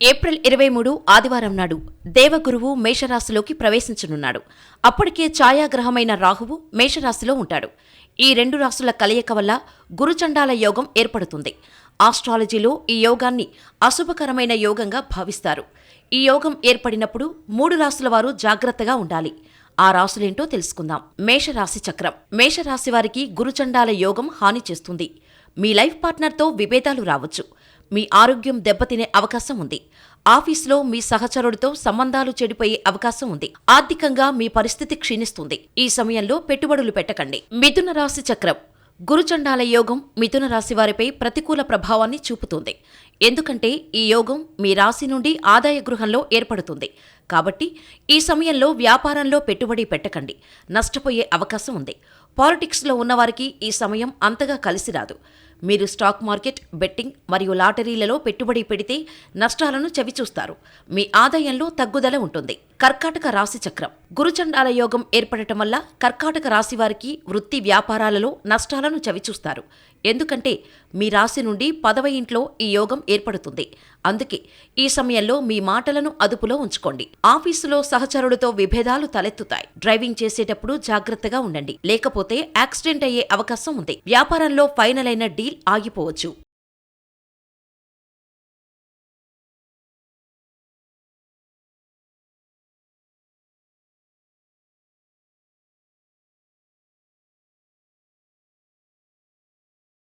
April ఇరవై మూడు ఆదివారం నాడు దేవగురువు మేషరాశిలోకి ప్రవేశించనున్నాడు. అప్పటికే ఛాయాగ్రహమైన రాహువు మేషరాశిలో ఉంటాడు. ఈ రెండు రాశుల కలయిక వల్ల గురుచండాల యోగం ఏర్పడుతుంది. ఆస్ట్రాలజీలో ఈ యోగాన్ని అశుభకరమైన యోగంగా భావిస్తారు. ఈ యోగం ఏర్పడినప్పుడు మూడు రాశుల వారు జాగ్రత్తగా ఉండాలి. ఆ రాశులేంటో తెలుసుకుందాం. మేషరాశి చక్రం. మేషరాశి వారికి గురుచండాల యోగం హాని చేస్తుంది. మీ లైఫ్ పార్ట్నర్తో విభేదాలు రావచ్చు. మీ ఆరోగ్యం దెబ్బతినే అవకాశం ఉంది. ఆఫీసులో మీ సహచరుడితో సంబంధాలు చెడిపోయే అవకాశం ఉంది. ఆర్థికంగా మీ పరిస్థితి క్షీణిస్తుంది. ఈ సమయంలో పెట్టుబడులు పెట్టకండి. మిథున రాశి చక్రం. గురుచండాల యోగం మిథున రాశి వారిపై ప్రతికూల ప్రభావాన్ని చూపుతుంది. ఎందుకంటే ఈ యోగం మీ రాశి నుండి ఆదాయ గృహంలో ఏర్పడుతుంది. కాబట్టి ఈ సమయంలో వ్యాపారంలో పెట్టుబడి పెట్టకండి. నష్టపోయే అవకాశం ఉంది. పాలిటిక్స్లో ఉన్నవారికి ఈ సమయం అంతగా కలిసి రాదు. మీరు స్టాక్ మార్కెట్ బెట్టింగ్ మరియు లాటరీలలో పెట్టుబడి పెడితే నష్టాలను చవిచూస్తారు. మీ ఆదాయంలో తగ్గుదల ఉంటుంది. కర్కాటక రాశి చక్రం. గురుచండాల యోగం ఏర్పడటం వల్ల కర్కాటక రాశి వారికి వృత్తి వ్యాపారాలలో నష్టాలను చవిచూస్తారు. ఎందుకంటే మీ రాశి నుండి పదవ ఇంట్లో ఈ యోగం ఏర్పడుతుంది. అందుకే ఈ సమయంలో మీ మాటలను అదుపులో ఉంచుకోండి. ఆఫీసులో సహచరులతో విభేదాలు తలెత్తుతాయి. డ్రైవింగ్ చేసేటప్పుడు జాగ్రత్తగా ఉండండి. లేకపోతే యాక్సిడెంట్ అయ్యే అవకాశం ఉంది. వ్యాపారంలో ఫైనల్ అయిన డీల్ ఆగిపోవచ్చు.